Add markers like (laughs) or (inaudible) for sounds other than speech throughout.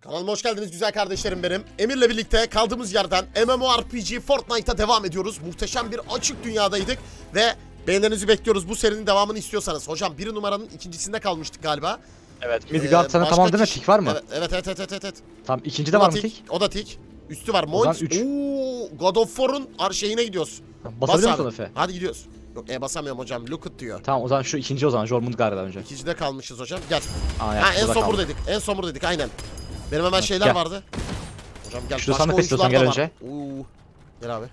Kanalıma hoş geldiniz güzel kardeşlerim benim. Emir'le birlikte kaldığımız yerden MMORPG Fortnite'a devam ediyoruz. Muhteşem bir açık dünyadaydık ve beğenilerinizi bekliyoruz. Bu serinin devamını istiyorsanız. Hocam bir numaranın ikincisinde kalmıştık galiba. Evet. Ee, Midgard sana başka tamam değil mi? kişi- Tik var mı? Evet evet evet evet evet. evet. Tamam ikinci O de da var mı tik? O da tik. Üstü var. zaman Mons. üç. Oo, God of War'un ar- şeyine gidiyoruz. Basabiliyor Bas musun abi. Efe? Hadi gidiyoruz. Yok e basamıyorum hocam. Look it diyor. Tamam o zaman şu ikinci o zaman Jormungandr'dan önce. İkincide kalmışız hocam. Gel. Aa, Ha en son kaldı. buradaydık. En son buradaydık aynen. Benim hemen şeyler gel. vardı. Hocam gel. Şurada başka sandık istiyorsan gel var. Oo. Gel abi.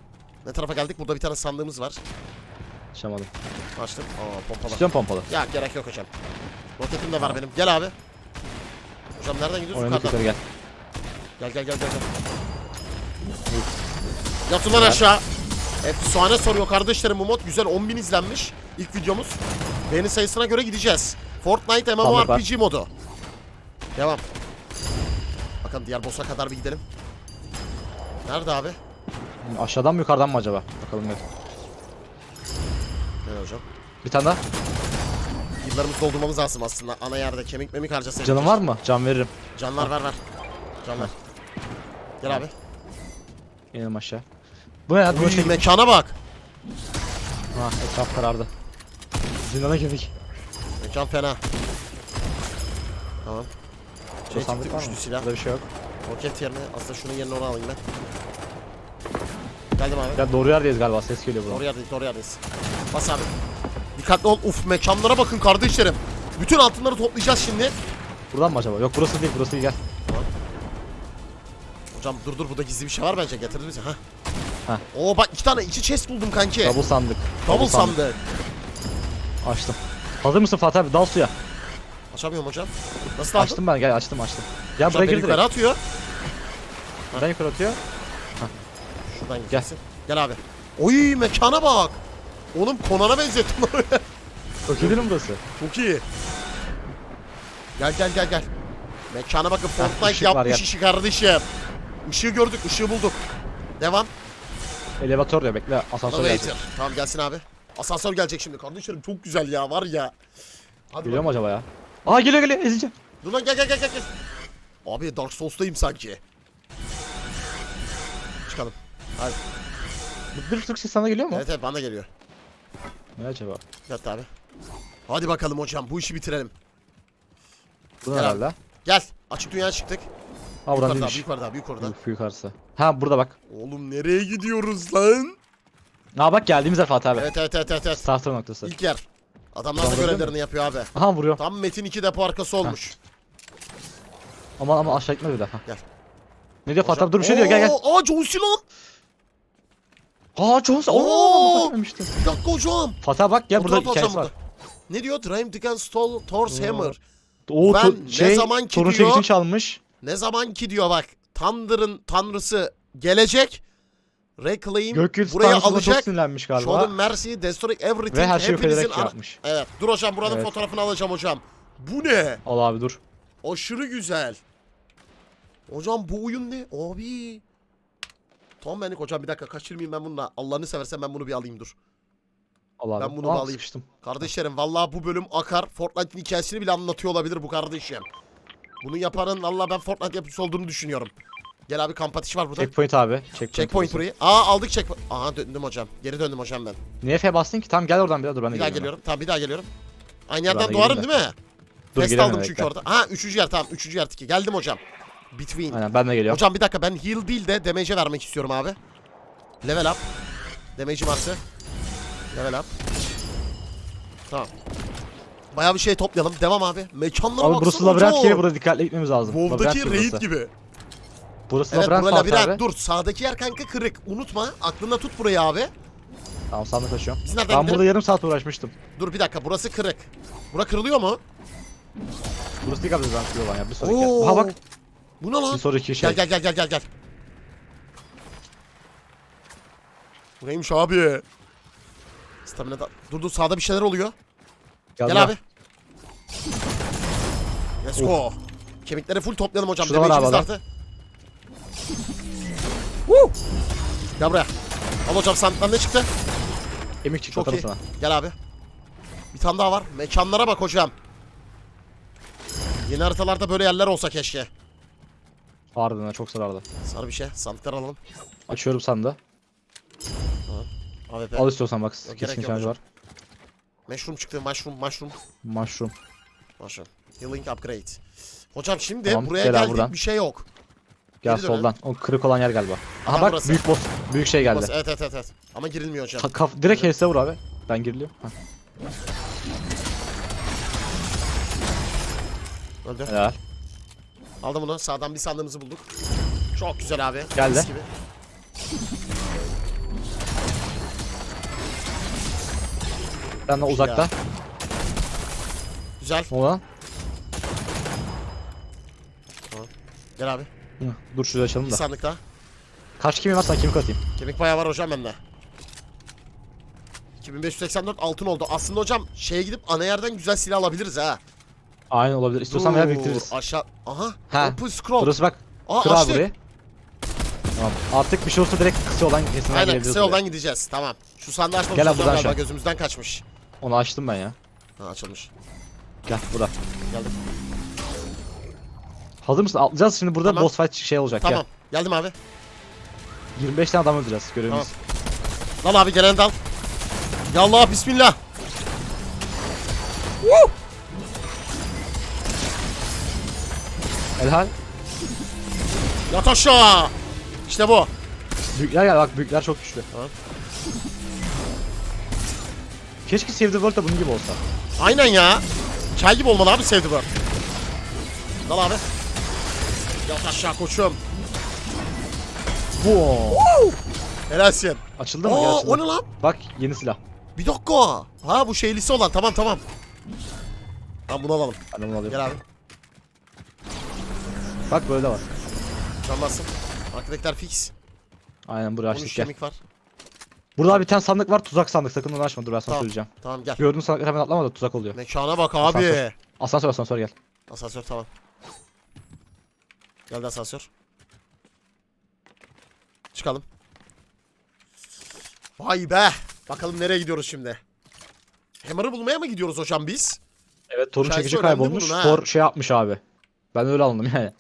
Ne tarafa geldik? Burada bir tane sandığımız var. Açamadım. Açtım. Aa pompalı. İstiyorum pompalı. Ya gerek yok hocam. Roketim de var benim. Gel abi. Hocam nereden gidiyoruz? Oynadık yukarı gel. Gel gel gel gel. gel. Yatın lan aşağı. Efsane soruyor kardeşlerim bu mod. Güzel 10.000 izlenmiş ilk videomuz. Beğeni sayısına göre gideceğiz. Fortnite. MMORPG modu. Devam. Bakın diğer boss'a kadar bir gidelim. Nerede abi? Aşağıdan mı yukarıdan mı acaba? Bakalım bir. Ne hocam? Bir tane daha. Yıllarımızı doldurmamız lazım aslında. Ana yerde kemik memik harcasaydık. Canın var mı? Can veririm. Can var ver ver. Can ver. Gel abi. İnelim aşağı. Bu ne? Bu Uy, şey... mekana bak. Ha etraf karardı. Zindana girdik. Mekan fena. Tamam. Şey sandık çıktı, var mı? üçlü silah. Burada bir şey yok. Roket yerine aslında şunun yerine onu alayım ben. Geldim abi. Ya doğru yerdeyiz galiba. Ses geliyor buradan. Doğru yerdeyiz, doğru yerdeyiz. Bas abi. Dikkatli ol. Uf mekanlara bakın kardeşlerim. Bütün altınları toplayacağız şimdi. Buradan mı acaba? Yok burası değil. Burası değil gel. Hocam dur dur burada gizli bir şey var bence. Getirir bize. Ha. Heh. Oo bak iki tane iki chest buldum kanki. Double sandık. Double sandık. Açtım. Hazır mısın Fatih abi? Dal suya. Açamıyorum hocam. Nasıl aldın? Açtım ben. Gel açtım açtım. Gel Hocam buraya beni gir yukarı direkt. atıyor. Buradan yukarı atıyor. Şuradan Gel. gideceksin. Gel abi. Oy mekana bak. Oğlum Conan'a benzettim (laughs) oraya. Değil mi burası? Çok iyi. Gel gel gel gel. Mekana bakın Fortnite ışık var, yapmış gel. işi kardeşim. Işığı gördük, ışığı bulduk. Devam. Elevatör diyor bekle asansör. Elevator. Tamam gelsin abi. Asansör gelecek şimdi kardeşlerim çok güzel ya var ya. Hadi Geliyor mu acaba ya? Aa geliyor geliyor ezeceğim. Dur lan gel gel gel gel. gel. Abi Dark Souls'tayım sanki. Çıkalım. Hadi. Bir Türk ses sana geliyor mu? Evet evet bana geliyor. Ne acaba? Gel abi. Hadi bakalım hocam bu işi bitirelim. Bu Gel ne abi. herhalde? Gel. Açık dünyaya çıktık. Ha buradan Yukarıda, değilmiş. yukarıda, yukarıda. Büyük yukarısı. Ha burada bak. Oğlum nereye gidiyoruz lan? Aa bak geldiğimiz yer Fatih abi. Evet evet evet evet. evet. Starter noktası. İlk yer. Adamlar da öyle görevlerini yapıyor abi. Aha vuruyor. Tam Metin 2 depo arkası olmuş. Aman aman aşağı gitme bir daha. Gel. Ne diyor Fatih abi? Dur bir şey diyor gel gel. Oo, Aa John Cena. Aa Jones. Oo! Oo. Gelmiştim. Bir dakika hocam. Fatih bak gel burada alacağım hikayesi var. Ne diyor? Dream Against Thor- Thor's Oo. Hammer. O Ben to- ne şey zaman ki torun diyor- çekicini çalmış. Ne zaman ki diyor bak. Thunder'ın tanrısı gelecek. Reclaim Gökyüzü buraya tanrısına çok alacak. sinirlenmiş galiba. them mercy, destroy everything. Ve her şeyi yok ederek yapmış. Evet. Dur hocam buranın Evet. fotoğrafını alacağım hocam. Bu ne? Al abi dur. Aşırı güzel. Hocam bu oyun ne? Abi. Tamam benlik hocam bir dakika kaçırmayayım ben bununla. Allah'ını seversen ben bunu bir alayım dur. Al abi. Ben bunu Aa, bağlayayım. sıkıştım. Kardeşlerim vallahi bu bölüm akar. Fortnite'in hikayesini bile anlatıyor olabilir bu kardeşim. Bunu yapanın vallahi ben Fortnite yapıcısı olduğunu düşünüyorum. Gel abi kamp ateşi var burada. Checkpoint abi. Checkpoint. Checkpoint burayı. Aa aldık checkpoint. Aha döndüm hocam. Geri döndüm hocam ben. Niye F bastın ki? Tamam gel oradan bir daha dur ben de Bir daha geliyorum. Tamam bir daha geliyorum. Aynı yerden doğarım değil mi? Dur, Test aldım çünkü orada. Ha üçüncü yer tamam. Üçüncü yer tiki. Geldim hocam. Between. Aynen ben de geliyorum. Hocam bir dakika ben heal değil de damage'e vermek istiyorum abi. Level up. Damage'im arttı. Level up. Tamam. Bayağı bir şey toplayalım. Devam abi. Mekanlara Abi baksana burası labirent yeri burada dikkatli gitmemiz lazım. WoW'daki Labirent raid burası. gibi. Burası Evet labirent bura labirent. abi. Dur sağdaki yer kanka kırık. Unutma. Aklında tut burayı abi. Tamam sandık açıyorum. Biz nereden Ben gidelim? burada yarım saat uğraşmıştım. Dur bir dakika burası kırık. Bura kırılıyor mu? Burası değil abi ben kırıyor lan ya. Bir sonraki. Oo. Aha bak. Bu ne lan? Bir sonraki şey. Gel gel gel gel gel gel. Bu neymiş abi? Stamina da... Dur dur sağda bir şeyler oluyor. Gel, Geldim. abi. Let's go. Kemikleri full toplayalım hocam. Şurada var abi arttı. Woo! Gel buraya. Al hocam sandıktan ne çıktı? Emik çıktı Çok iyi. sana. Gel abi. Bir tane daha var. Mekanlara bak hocam. Yeni haritalarda böyle yerler olsa keşke. Harbiden çok zararlı. Sarı bir şey. Sandıkları alalım. Açıyorum sandı. AWP. Al istiyorsan bak. yok şarj hocam. var. Mushroom çıktı. Mushroom, mushroom. Mushroom. Mushroom. Healing upgrade. Hocam şimdi Tamam, buraya geldik buradan. bir şey yok. Gel dönelim. soldan. O kırık olan yer galiba. Aha Tam bak burası. büyük boss. Büyük şey geldi. Bas- Evet evet evet. evet. Ama girilmiyor hocam. Ka- kaf- direkt HS'e vur abi. Ben giriliyorum. Heh. Öldü. Helal. Aldım bunu. Sağdan bir sandığımızı bulduk. Çok güzel abi. Geldi. Mis gibi. Ben de uzakta. Güzel. Ne oldu lan? Gel abi. Hı, Dur şurayı açalım da. sandık daha. Kaç kimi varsa kimi katayım. Kemik bayağı var hocam bende. 2584 altın oldu. Aslında hocam şeye gidip ana yerden güzel silah alabiliriz ha. Aynen olabilir. İstiyorsan veya biriktiririz. Aşağı. Aha. Ha, Open scroll. Burası bak. Aa, Kır abi açtık. burayı. Tamam. Artık bir şey olursa direkt kısa olan kesimden Aynen kısa buraya. yoldan gideceğiz. Tamam. Şu sandığı açmamız Gel abi, lazım buradan galiba aşağı. gözümüzden kaçmış. Onu açtım ben ya. Ha açılmış. Gel burada. Geldim. Hazır mısın? Atlayacağız şimdi burada Tamam. boss fight şey olacak Tamam. Geldim abi. gel. 25 tane adam öldüreceğiz görevimiz. Dal abi gelen dal. Ya Allah bismillah. Woo! Helal. Yat aşağı. İşte bu. Büyükler gel bak büyükler çok güçlü. Tamam. Keşke Save the World da bunun gibi olsa. Aynen ya. Çay gibi olmalı abi sevdi bu. Dal abi. Yat aşağı koçum. Wow. Helalsin. Açıldı mı? Gel Aa açıldı. o ne lan? Bak yeni silah. Bir dakika. Ha bu şeylisi olan tamam tamam. Tamam bunu alalım. Ben onu alıyorum. Gel abi. Bak böyle de var. Can bassın. Arkadakiler fix. Aynen buraya 13 açtık gel. kemik var. Burada bir tane sandık var tuzak sandık sakın onu açma dur ben sana Tamam. söyleyeceğim. Tamam gel. Gördüğün sandıklar hemen atlama da tuzak oluyor. Mekana bak abi. Asansör. Asansör asansör gel. Asansör tamam. Geldi asansör. Çıkalım. Vay be. Bakalım nereye gidiyoruz şimdi. Hammer'ı bulmaya mı gidiyoruz hocam biz? Evet torun çekici önemli kaybolmuş. bunun ha. Thor şey yapmış abi. Ben öyle anladım yani.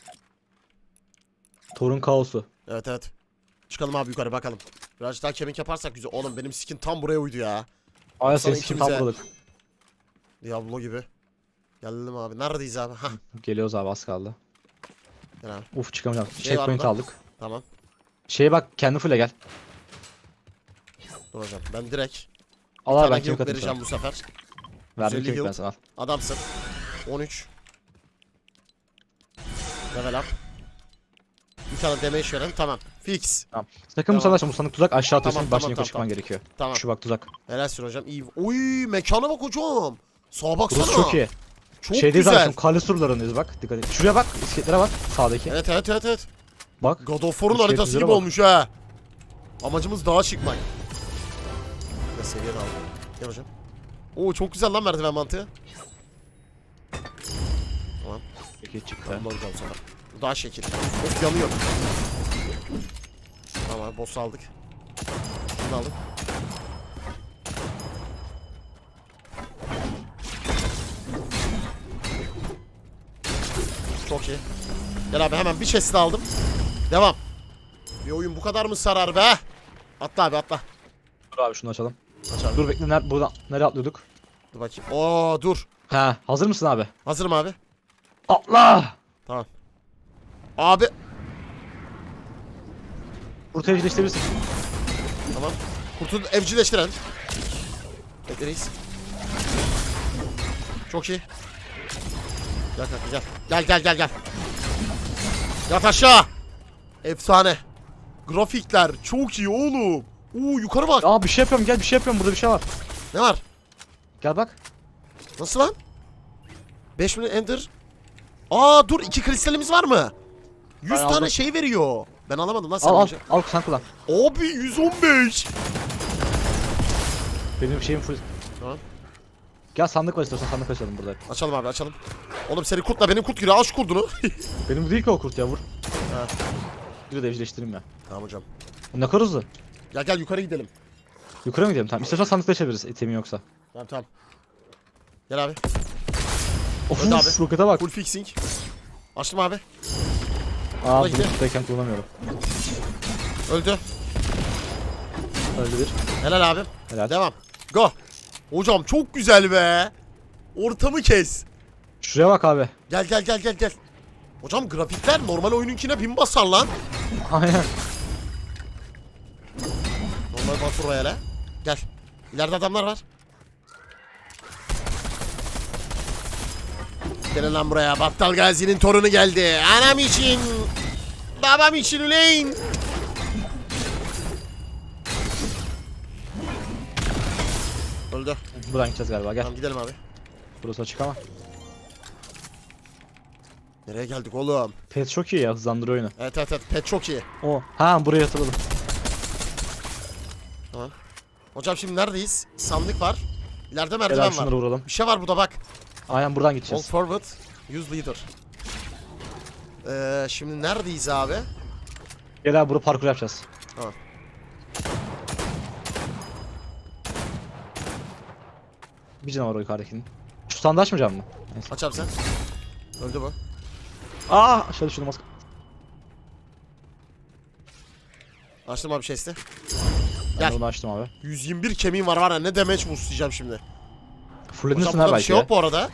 Torun kaosu. Evet evet. Çıkalım abi yukarı bakalım. Birazcık daha kemik yaparsak güzel. Oğlum benim skin tam buraya uydu ya. Aynen senin tam ikimize- buralık. Diablo gibi. Geldim abi. Neredeyiz abi? Hah. Geliyoruz abi az kaldı. Abi. Uf çıkamayacağım. Şey var Checkpoint burada. aldık. Tamam. Şeye bak kendi full'e gel. Dur hocam. Ben direkt Al abi tane ben kemik yok atayım vereceğim sana. bu sefer. Verdim Güzel kemik ben sana al. Adamsın. 13. Level up. Bir tane damage veren. Tamam. Fix. Tamam. Sakın Tamam. bu sandık açma bu sandık tuzak aşağı atıyorsun Tamam, baştan tamam, yukarı tamam, çıkman tamam. gerekiyor. Tamam. Şu bak tuzak. Helalsin hocam. İyi. Uy mekana bak hocam. Sağa baksana. Burası çok iyi. Çok Şeydeyiz güzel. şu kale surlarındayız bak dikkat et. Şuraya bak isketlere bak sağdaki. Evet evet evet evet. Bak. God of War'un Bu haritası gibi bak. olmuş ha. Amacımız dağa çıkmak. Ne seviye de aldım. Gel hocam. Oo çok güzel lan merdiven mantığı. Tamam. Peki çıktı. Tamam hocam sonra. Bu daha şekil. Of yanıyor. Tamam boss aldık. Şunu da aldık. Çok iyi. Gel abi hemen bir chest de aldım. Devam. Bir oyun bu kadar mı sarar be? Atla abi atla. Dur abi şunu açalım. Aç abi. Dur bekle ner buradan nereye atlıyorduk? Dur bakayım. Oo dur. Ha hazır mısın abi? Hazırım abi. Atla! Tamam. Abi. Burada evcilleştirebilirsin. Tamam. Kurtul evcilleştiren. Bekleyiz. Çok iyi. Gel kanka gel. Gel gel gel gel. Yat aşağı. Efsane. Grafikler çok iyi oğlum. Oo yukarı bak. Aa bir şey yapıyorum gel bir şey yapıyorum burada bir şey var. Ne var? Gel bak. Nasıl lan? 5 milyon ender. Aa dur iki kristalimiz var mı? 100 Ben tane aldım. şey veriyor. Ben alamadım lan sen Al al önce. al sen kullan. Abi 115. Benim şeyim full. Tamam. Gel sandık var istiyorsan sandık açalım burada. Açalım abi açalım. Oğlum seni kurtla benim kurt giriyor. Al şu kurdunu. (laughs) Benim bu değil ki o kurt ya vur. Ha. Bir de evcilleştireyim ya. tamam hocam. Ne kadar hızlı. Gel gel yukarı gidelim. Yukarı mı gidelim tamam. İstiyorsan sandıkta açabiliriz itemin yoksa. Tamam tamam. Gel abi. Of Öldü abi. rokete bak. Full fixing. Açtım abi. Aa Burada gidiyor. buradayken kullanamıyorum. Öldü. Öldü bir. Helal abim. Helal. Devam. Go. Hocam çok güzel be. Ortamı kes. Şuraya bak abi. Gel gel gel gel gel. Hocam grafikler normal oyununkine bin basar lan. Aynen. Normal Battle Royale. Gel. İleride adamlar var. Gelin lan buraya. Battal Gazi'nin torunu geldi. Anam için. Babam için üleyin. Öldü. Buradan gideceğiz galiba gel. Tamam gidelim abi. Burası açık ama. Nereye geldik oğlum? Pet çok iyi ya hızlandırıyor oyunu. Evet evet evet. Pet çok iyi. O. Ha buraya hatırladım. Tamam. Hocam şimdi neredeyiz? Sandık var. İleride merdiven şunları var. vuralım. Bir şey var burada bak. Aynen buradan gideceğiz. forward. Use leader. Ee, şimdi neredeyiz abi? Gel abi burada parkur yapacağız. Tamam. Bir canavar o yukarıdakinin. Şu sandığı açmayacağım mı? Aç abi sen. Öldü bu. Aa aşağı düşürdüm az. Açtım abi chest'i. Ben Gel. onu açtım abi. 121 kemiğim var var ya ne damage boostlayacağım şimdi. Fullenirsin Hocam ha burada bir belki. şey yok bu arada.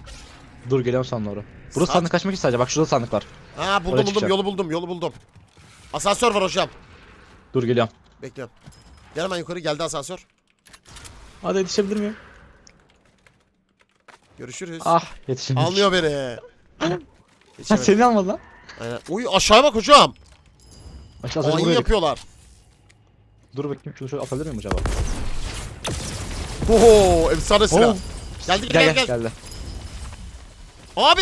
Dur geliyorum sana doğru. Burası Saat- sandık açmak için sadece. Bak şurada sandık var. Ha buldum Oraya buldum çıkacağım. yolu buldum yolu buldum. Asansör var hocam. Dur geliyorum. Bekliyorum. Gel hemen yukarı geldi asansör. Hadi yetişebilir miyim? Görüşürüz. Ah yetişemedik. Almıyor beni. (laughs) Ha Geçemedim. seni almadı lan. Aynen. Uy aşağıya bak hocam. Aç az önce Ayin buraya yapıyorlar. Dur bakayım şunu şöyle atabilir miyim acaba? Oho efsane silah. Oo. Geldik Gel gel gel gel. geldi. Abi.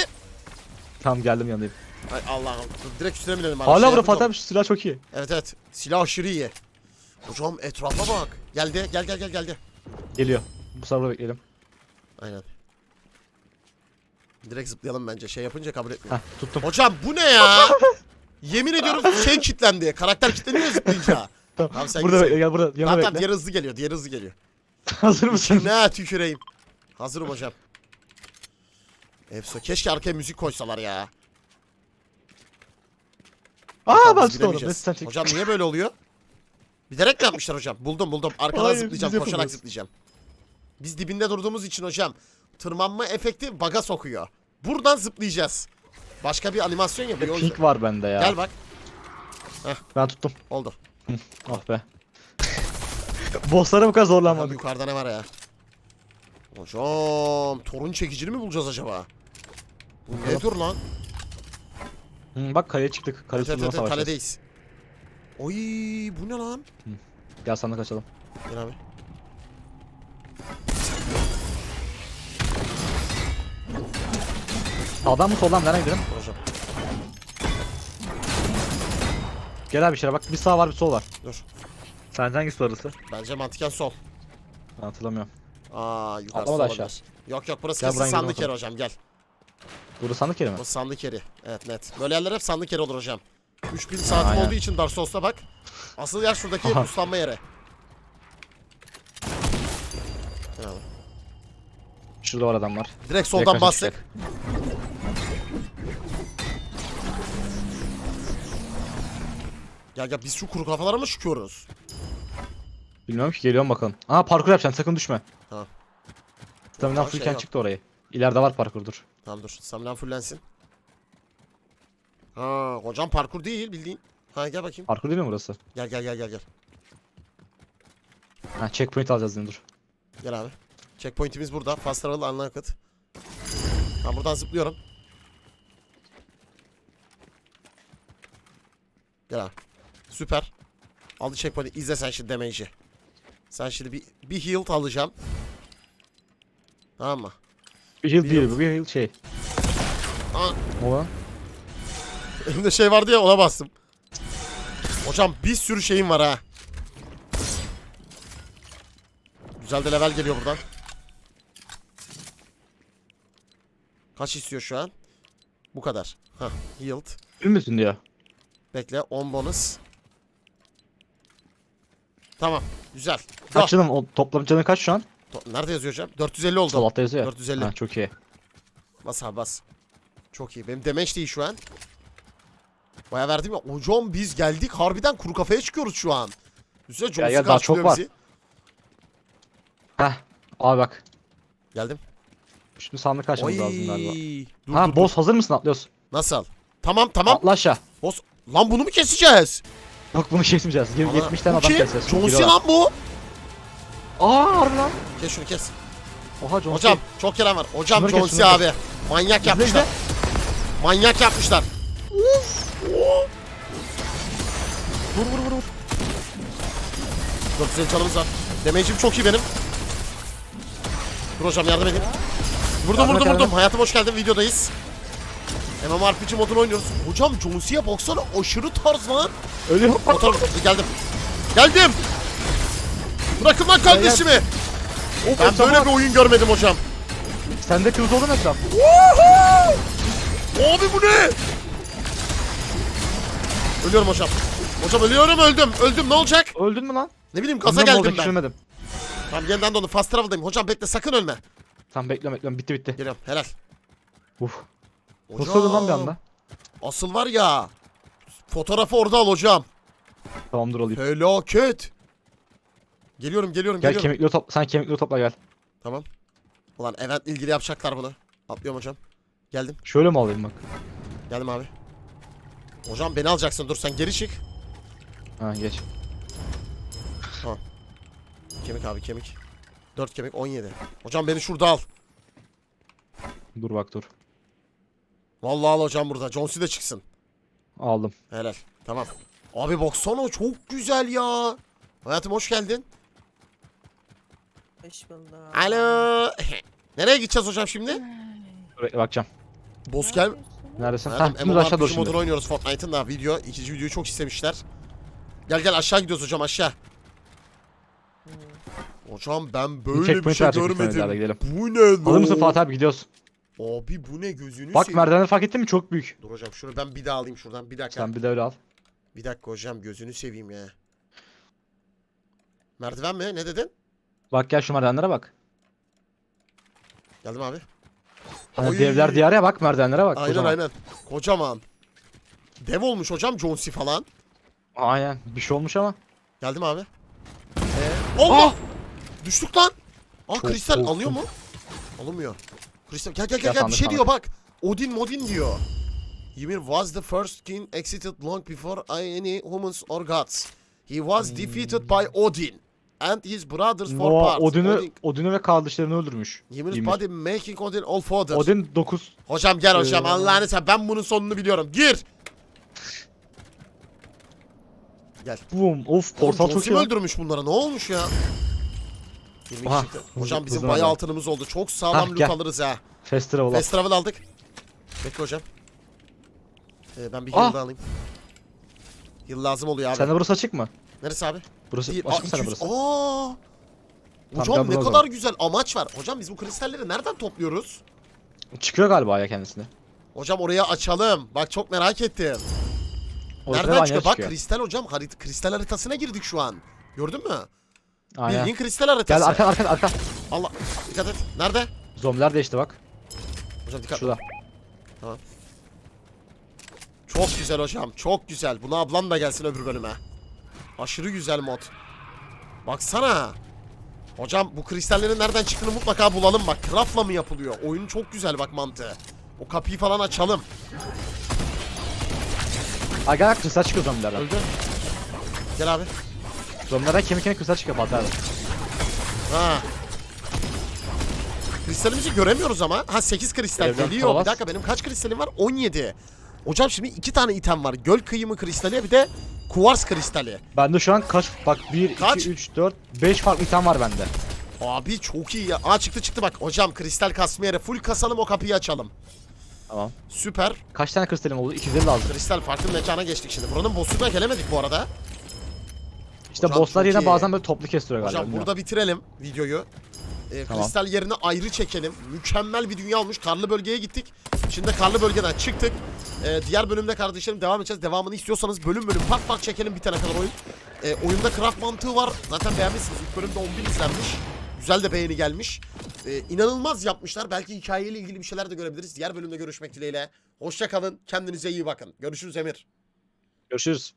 Tamam geldim yanındayım. Ay Allah'ım. Dur, direkt üstüne binelim. abi. Hala Şey burada. Fatih abi şu silah çok iyi. Evet evet. Silah aşırı iyi. Hocam etrafa bak. Geldi gel gel gel geldi. Geliyor. Bu burada bekleyelim. Aynen. Direkt zıplayalım bence. Şey yapınca kabul etmiyor. Heh tuttum. Hocam bu ne ya? (laughs) Yemin ediyorum şey kilitlendi. Karakter kilitleniyor zıplayınca. (laughs) Tamam. Tamam, sen burada bekle gel burada yanıma Tamam tamam diğer hızlı geliyor. Diğer hızlı geliyor. (laughs) Hazır mısın? Ne tüküreyim. Hazırım hocam. Efso keşke arkaya müzik koysalar ya. Aa sen çek. Hocam niye böyle oluyor? Bilerek mi yapmışlar hocam? Buldum buldum. Arkadan Hayır, zıplayacağım. Koşarak zıplayacağım. Biz dibinde durduğumuz için hocam. Tırmanma efekti baga sokuyor. Buradan zıplayacağız. Başka bir animasyon yapıyor. Pink var bende ya. Gel bak. Ben tuttum. Oldu. Ah be. (laughs) Bosslara bu kadar zorlanmadık. yukarıda ne var ya? Hocam torun çekicini mi bulacağız acaba? Bu nedir lan? Hı, bak kaleye çıktık. Kale Evet, evet, kaledeyiz. Oy bu ne lan? Gel sandık açalım. Gel abi. Sağdan mı soldan mı? nereye gidelim? Hocam Gel abi şöyle bak bir sağ var bir sol var. dur. Sence hangisi orası? Bence mantıken sol. Ben hatırlamıyorum. Aa yukarısı Atlama da olabilir. aşağı. Yok yok burası Gel kesin buradan sandık yeri hocam gel. Burada sandık yeri mi? Burası sandık yeri. Evet net. Böyle yerler hep sandık yeri olur hocam. 3000 saatim Aynen. olduğu için Dark Souls'ta bak. Asıl yer şuradaki Aha. buslanma yeri. Şurada var adamlar. Direkt soldan Direkt bastık. Gel gel biz şu kuru kafalara mı çıkıyoruz? Bilmiyorum ki geliyorum bakalım. Aa parkur yapacaksın sakın düşme. Tamam. Stamina Tamam, fullken şey yok. çıktı orayı. İleride var parkur dur. Tamam dur. Stamina fullensin. Ha hocam parkur değil bildiğin. Ha gel bakayım. Parkur değil mi burası? Gel gel gel gel gel. Ha checkpoint alacağız yine dur. Gel abi. Checkpoint'imiz burada. Fast travel unlocked. Ben buradan zıplıyorum. Gel abi. Süper. Aldı checkpoint'i. İzle sen şimdi damage'i. Sen şimdi bir, bir heal alacağım. Tamam mı? Bir heal Bir değil bu bir heal şey. Aa, lan? elimde şey vardı ya ona bastım. Hocam bir sürü şeyim var ha. Güzel de level geliyor buradan. Kaç istiyor şu an? Bu kadar. Hah. Ül müsün diyor. Bekle 10 bonus. Tamam. Güzel. Go. Kaç canım o toplam canın kaç şu an? To- Nerede yazıyor hocam? 450 oldu. Sol altta yazıyor. ya. 450. Ha çok iyi. Bas abi bas. Çok iyi. Benim damage değil şu an. Baya verdim ya. Hocam biz geldik harbiden kuru kafaya çıkıyoruz şu an. Üstüne John Cena çok açıklıyor var. bizi. Heh. Abi bak. Geldim. Şimdi sandık açmamız lazım galiba. Dur, ha dur, dur. boss hazır mısın atlıyoruz? Nasıl? Tamam tamam. Atla aşağı. Boss. Lan bunu mu keseceğiz? Bak bunu kesmeyeceğiz. Yirmi- Ana, 70 tane bu adam kim? keseceğiz. John Cena lan bu. Aa harbi lan. Kes şunu kes. Oha John Hocam çok gelen var. Hocam Şunları John kes, Cena şunları abi. Manyak yapmışlar. Manyak yapmışlar. Vur vur vur vur. 450 canımız var. Damage'im çok iyi benim. Dur hocam yardım edin. Vurdum Yardım et, vurdum yardım vurdum. Hayatım hoş geldin videodayız. MMORPG modunu oynuyoruz. Hocam John Cena baksana aşırı tarz lan. Ölüyor. Motor geldim. Geldim. Bırakın lan kardeşimi. Ben efsane böyle bak. bir oyun görmedim hocam. Sende kırmızı oldu etraf? Abi bu ne? Ölüyorum hocam. Hocam ölüyorum öldüm. Öldüm ne olacak? Öldün mü lan? Ne bileyim gaza ne geldim ben. Düşünmedim. Tamam yeniden döndüm. Fast travel'dayım. Hocam bekle sakın ölme. Tamam bekliyorum bekliyorum. Bitti bitti. Geliyorum helal. Uf. Öldün lan bir anda? Asıl var ya. Fotoğrafı orada al hocam. Tamamdır olayım. Felaket. Geliyorum geliyorum Gel geliyorum. kemikleri topla. Sen kemikleri topla gel. Tamam. Ulan event ilgili yapacaklar bunu. Atlıyorum hocam. Geldim. Şöyle mi alayım bak? Geldim abi. Hocam beni alacaksın. Dur sen geri çık. Ha geç. Kemik abi kemik. 4 kemik 17. Hocam beni şurada al. Dur bak dur. Vallahi al hocam burada. John Cena çıksın. Aldım. Helal. Tamam. Abi baksana çok güzel ya. Hayatım hoş geldin. Hoş bulduk. Alo. (laughs) Nereye gideceğiz hocam şimdi? Dur bakacağım. Boss gel. Neredesin? Hayatım Heh, dümdüz aşağı doğru MMORPG şimdi. modunu oynuyoruz Fortnite'ın da video. ikinci videoyu çok istemişler. Gel gel aşağı gidiyoruz hocam aşağı. Hocam ben böyle bir checkpoint şey verecek bir tane görmedim. gidelim. Bu ne lan? Hazır mısın Fatih abi gidiyoruz. Abi bu ne gözünü Bak seveyim. merdivenleri fark ettin mi? Çok büyük. Dur hocam şunu ben bir daha alayım şuradan. Bir dakika. Sen bir de öyle al. Bir dakika hocam gözünü seveyim ya. Merdiven mi? Ne dedin? Bak gel şu merdivenlere bak. Geldim abi. Hani Oy. devler diyarı ya bak merdivenlere bak. Aynen kocaman. aynen. Kocaman. Dev olmuş hocam C falan. Aynen. Bir şey olmuş ama. Geldim abi. Ee, Allah! Ah! Düştük lan. Aa Çok kristal korktum. alıyor mu? Alınmıyor. Kristal gel gel gel, Gel bir şey diyor bak. Odin Modin diyor. Ymir was the first king exited long before any humans or gods. He was defeated by Odin and his brothers for Noah. Odin'i Odin, Odin'i ve kardeşlerini öldürmüş. Ymir's Ymir. body making Odin all fodder. Odin 9. Hocam gel hocam Ee, Allah'ını sen ben bunun sonunu biliyorum. Gir. Gel. Boom. Of Oğlum portal John çok iyi. Lan. öldürmüş bunlara ne olmuş ya? 22 Aha, çıktı. Hocam bizim bayağı nerede? altınımız oldu. Çok sağlam Hah, loot gel. alırız ha. Festival al. Fast travel aldık. Bekle hocam. Ee, ben bir Ah! daha alayım. Heal lazım oluyor abi. Sende burası açık mı? Neresi abi? Burası Değil. açık mı 200. burası? Aa! Hocam ne kadar zaman. güzel amaç var. Hocam biz bu kristalleri nereden topluyoruz? Çıkıyor galiba ya kendisine. Hocam oraya açalım. Bak çok merak ettim. O Nereden çıkıyor? Bak kristal hocam. Harit kristal haritasına girdik şu an. Gördün mü? Aynen. Bildiğin kristal haritası. Gel arka arka arka. Allah. Dikkat et. Nerede? Zombiler değişti bak. Hocam dikkat. Şurada. Çok güzel hocam. Çok güzel. Buna ablan da gelsin öbür bölüme. Aşırı güzel mod. Baksana. Hocam bu kristallerin nereden çıktığını mutlaka bulalım bak. Craft'la mı yapılıyor? Oyun çok güzel bak mantığı. O kapıyı falan açalım. Bak kristal çıkıyor zombilerden. Öldü. Gel abi. Zombilerden kemik kemik kristal çıkıyor abi. Ha. Kristalimizi göremiyoruz ama. Ha 8 kristal Evden geliyor. Bir dakika benim kaç kristalim var? 17. Hocam şimdi iki tane item var. Göl kıyımı kristali bir de kuvars kristali. Bende şu an kaç bak 1 Kaç? 2 3 4 5 farklı item var bende. Abi çok iyi ya. Aa çıktı çıktı bak. Hocam kristal kasma yere full kasalım o kapıyı açalım. Tamam. Süper. Kaç tane kristalim oldu? 250 lazım. Kristal farklı mekana geçtik şimdi. Buranın boss'una gelemedik bu arada. İşte Hocam bosslar çok yine iyi. bazen böyle toplu kestiriyor galiba. Hocam bilmiyorum. burada bitirelim videoyu. Ee, Tamam. Kristal yerine ayrı çekelim. Mükemmel bir dünya olmuş. Karlı bölgeye gittik. Şimdi de karlı bölgeden çıktık. Ee, diğer bölümde kardeşlerim devam edeceğiz. Devamını istiyorsanız bölüm bölüm part part çekelim bitene kadar oyun. Ee, oyunda craft mantığı var. Zaten beğenmişsiniz. İlk bölümde 10.000 izlenmiş. Güzel de beğeni gelmiş. Ee, inanılmaz yapmışlar. Belki hikayeyle ilgili bir şeyler de görebiliriz. Diğer bölümde görüşmek dileğiyle. Hoşça kalın. Kendinize iyi bakın. Görüşürüz Emir. Görüşürüz.